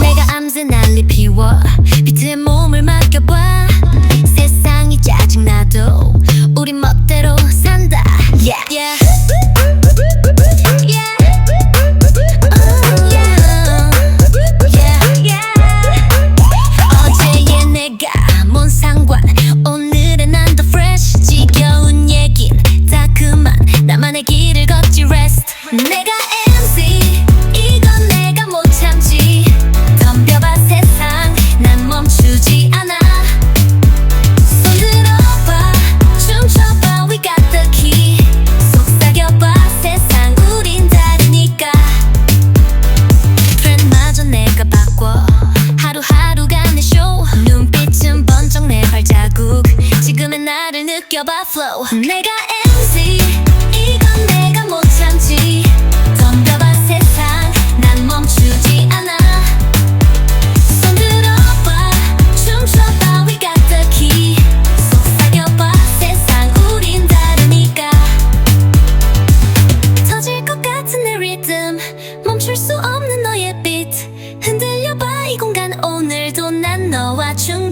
내가 암새 난리 피워. 비트에 몸을 맡겨봐. 세상이 짜증나도 우리 멋대로 산다. Yeah. Yeah. Yeah. 내가 MC 이건 내가 못 참지. 덤벼봐 세상. 난 멈추지 않아. 손 들어봐 춤춰봐 we got 속삭여봐 세상 우린 다르니까. 트렌드마저 내가 바꿔. 하루하루가 내 쇼 눈빛은 번쩍 내 발자국. 지금의 나를 느껴봐 flow. 내가 know what you